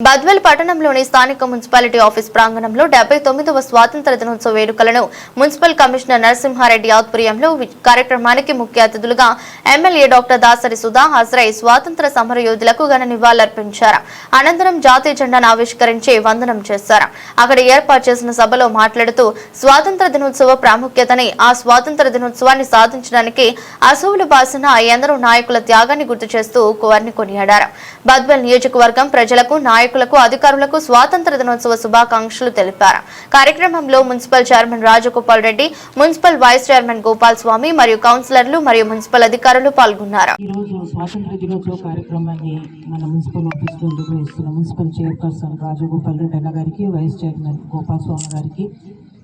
బద్వెల్ పట్టణంలోని స్థానిక municipality office ప్రాంగణంలో డెబ్బై తొమ్మిదవ స్వాతంత్ర దినోత్సవ వేడుకలను మున్సిపల్ కమిషనర్ నరసింహారెడ్డి ఆధ్వర్యంలో కార్యక్రమానికి ముఖ్య అతిథులుగా ఎమ్మెల్యే డాక్టర్ దాసరి సుధా హాజరై స్వాతంత్ర సమర యోధులకు ఘన నివాళులర్పించారు అనంతరం జాతీయ జెండాను ఆవిష్కరించి వందనం చేశారు. అక్కడ ఏర్పాటు చేసిన సభలో మాట్లాడుతూ స్వాతంత్ర దినోత్సవ ప్రాముఖ్యతని ఆ స్వాతంత్ర దినోత్సవాన్ని సాధించడానికి అసువులు బాసిన ఎందరో నాయకుల త్యాగాన్ని గుర్తు చేస్తూ వారిని కొనియాడారు. బద్వెల్ నియోజకవర్గం ప్రజలకు నాయకులకు అధికారులకు స్వాతంత్ర దినోత్సవ శుభాకాంక్షలు తెలిపారు. కార్యక్రమంలో municipal chairman Rajagopal Reddy municipal vice chairman Gopal Swamy మరియు కౌన్సిలర్లు మరియు మున్సిపల్ అధికారులు పాల్గొన్నారు. మున్సిపల్ చైర్పర్సన్ రాజగోపాల్ రెడ్డి అన్న గారికి వైస్ చైర్మన్ గోపాల్ స్వామి గారికి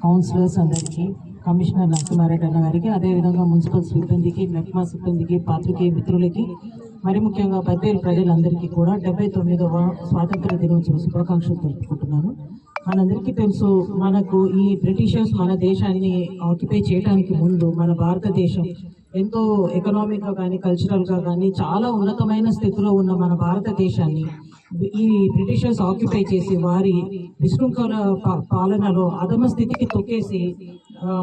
కౌన్సిలర్స్ అందరికీ కమిషనర్ నరసింహారెడ్డి అన్న గారికి అదేవిధంగా మున్సిపల్ సిబ్బందికి మెప్మా సిబ్బందికి పాత్రికేయ మిత్రులకి మరి ముఖ్యంగా బద్వేలు ప్రజలందరికీ కూడా డెబ్బై తొమ్మిదవ స్వాతంత్ర దినోత్సవ శుభాకాంక్షలు తెలుపుకుంటున్నాను. మనందరికీ తెలుసు మనకు ఈ బ్రిటిషర్స్ మన దేశాన్ని ఆక్యుపై చేయడానికి ముందు మన భారతదేశం ఎంతో ఎకనామిక్గా కానీ కల్చరల్గా కానీ చాలా ఉన్నతమైన స్థితిలో ఉన్న మన భారతదేశాన్ని ఈ బ్రిటిషర్స్ ఆక్యుపై చేసి వారి విశృంఖల పాలనలో అధమ స్థితికి తొక్కేసి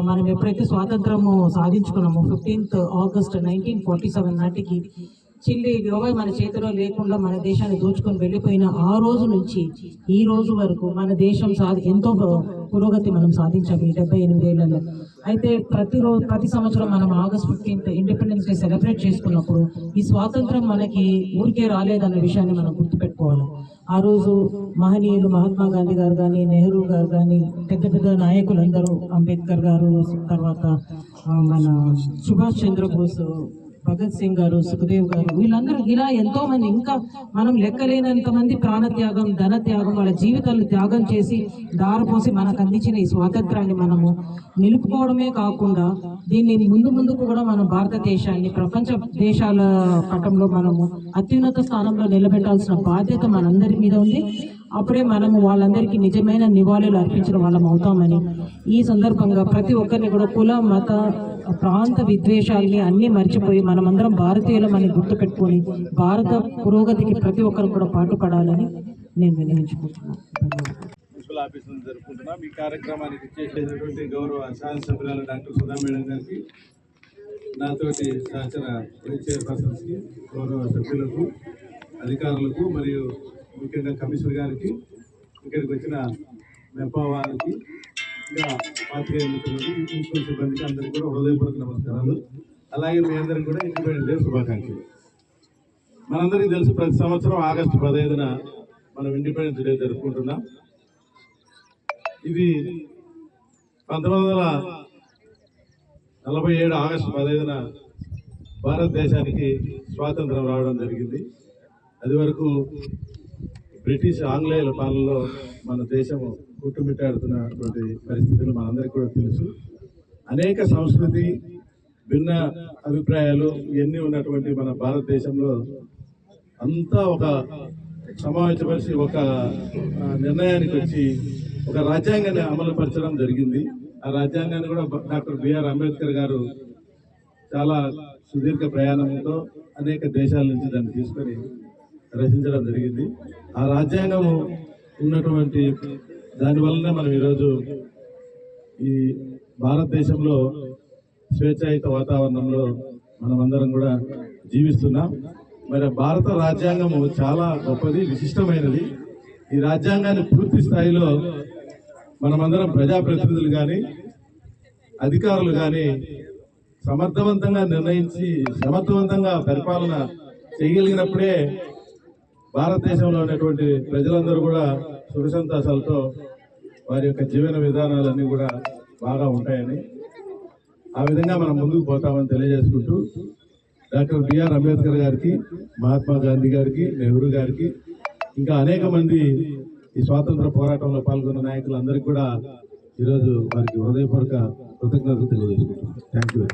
మనం ఎప్పుడైతే స్వాతంత్రము సాధించుకున్నామో fifteenth August nineteen forty seven నాటికి చిల్లి రూపాయి మన చేతిలో లేకుండా మన దేశాన్ని దోచుకొని వెళ్ళిపోయిన ఆ రోజు నుంచి ఈ రోజు వరకు మన దేశం సాధి ఎంతో పురోగతి మనం సాధించాము ఈ డెబ్బై ఎనిమిదేళ్ళలో అయితే ప్రతిరోజు ప్రతి సంవత్సరం మనం August fifteenth Independence Day celebrate చేసుకున్నప్పుడు ఈ స్వాతంత్రం మనకి ఊరికే రాలేదన్న విషయాన్ని మనం గుర్తుపెట్టుకోవాలి. ఆ రోజు మహనీయులు మహాత్మా గాంధీ గారు కానీ నెహ్రూ గారు కానీ పెద్ద పెద్ద నాయకులందరూ అంబేద్కర్ గారు తర్వాత మన సుభాష్ చంద్రబోస్ భగత్ సింగ్ గారు సుఖదేవ్ గారు వీళ్ళందరూ ఇలా ఎంతో మంది ఇంకా మనం లెక్కలేనంత మంది ప్రాణత్యాగం ధన త్యాగం వాళ్ళ జీవితాలు త్యాగం చేసి దారపోసి మనకు అందించిన ఈ స్వాతంత్రాన్ని మనము నిలుపుకోవడమే కాకుండా దీన్ని ముందు ముందుకు కూడా మనం భారతదేశాన్ని ప్రపంచ దేశాల పటంలో మనము అత్యున్నత స్థానంలో నిలబెట్టాల్సిన బాధ్యత మనందరి మీద ఉంది. అప్పుడే మనము వాళ్ళందరికీ నిజమైన నివాళులు అర్పించిన వాళ్ళం అవుతామని. ఈ సందర్భంగా ప్రతి ఒక్కరిని కూడా కుల మత ప్రాంత విద్వేషాలని అన్నీ మర్చిపోయి మనమందరం భారతీయులమని గుర్తుపెట్టుకొని భారత పురోగతికి ప్రతి ఒక్కరు కూడా పాటుపడాలని నేను వినియోగించుకుంటున్నాను. జరుపుకుంటున్నాం. ఈ కార్యక్రమానికి చేసేటటువంటి గౌరవ శాసనసభ్యురాలు డాక్టర్ సుధా మేడం గారికి నాతోటి సహచర చైర్పర్సన్స్కి గౌరవ సభ్యులకు అధికారులకు మరియు ముఖ్యంగా కమిషనర్ గారికి ఇక్కడికి వచ్చిన మెప్పా వారికి ఇంకా పాత్రికేయ మిత్రులకు ప్రిన్సిపల్ సిబ్బందికి అందరికీ కూడా హృదయపూర్వక నమస్కారాలు. అలాగే మీ అందరికీ కూడా ఇండిపెండెంట్ డే శుభాకాంక్షలు. మనందరికీ తెలుసు ప్రతి సంవత్సరం ఆగస్టు పదహైదున మనం ఇండిపెండెన్స్ డే జరుపుకుంటున్నాం. ఇది పంతొమ్మిది వందల నలభై ఏడు ఆగస్టు పదహైదున భారతదేశానికి స్వాతంత్రం రావడం జరిగింది. అది వరకు బ్రిటిష్ ఆంగ్లేయుల పాలనలో మన దేశము కుట్టుమిట్టాడుతున్నటువంటి పరిస్థితులు మనందరికీ కూడా తెలుసు. అనేక సంస్కృతి భిన్న అభిప్రాయాలు ఇవన్నీ ఉన్నటువంటి మన భారతదేశంలో అంతా ఒక సమావేశపరిచి ఒక నిర్ణయానికి వచ్చి ఒక రాజ్యాంగాన్ని అమలుపరచడం జరిగింది. ఆ రాజ్యాంగాన్ని కూడా డాక్టర్ బిఆర్ అంబేద్కర్ గారు చాలా సుదీర్ఘ ప్రయాణంతో అనేక దేశాల నుంచి దాన్ని తీసుకొని రచించడం జరిగింది. ఆ రాజ్యాంగము ఉన్నటువంటి దానివల్లనే మనం ఈరోజు ఈ భారతదేశంలో స్వేచ్ఛాయుత వాతావరణంలో మనమందరం కూడా జీవిస్తున్నాం. మరి భారత రాజ్యాంగము చాలా గొప్పది విశిష్టమైనది. ఈ రాజ్యాంగాన్ని పూర్తి స్థాయిలో మనమందరం ప్రజాప్రతినిధులు కానీ అధికారులు కానీ సమర్థవంతంగా నిర్ణయించి సమర్థవంతంగా పరిపాలన చేయగలిగినప్పుడే భారతదేశంలో ఉన్నటువంటి ప్రజలందరూ కూడా సుఖ సంతోషాలతో వారి యొక్క జీవన విధానాలన్నీ కూడా బాగా ఉంటాయని ఆ విధంగా మనం ముందుకు పోతామని తెలియజేసుకుంటూ డాక్టర్ బిఆర్ అంబేద్కర్ గారికి మహాత్మా గాంధీ గారికి నెహ్రూ గారికి ఇంకా అనేక మంది ఈ స్వాతంత్ర పోరాటంలో పాల్గొన్న నాయకులందరికీ కూడా ఈరోజు వారికి హృదయపూర్వక కృతజ్ఞతలు తెలియజేసుకుంటున్నాం. Thank you.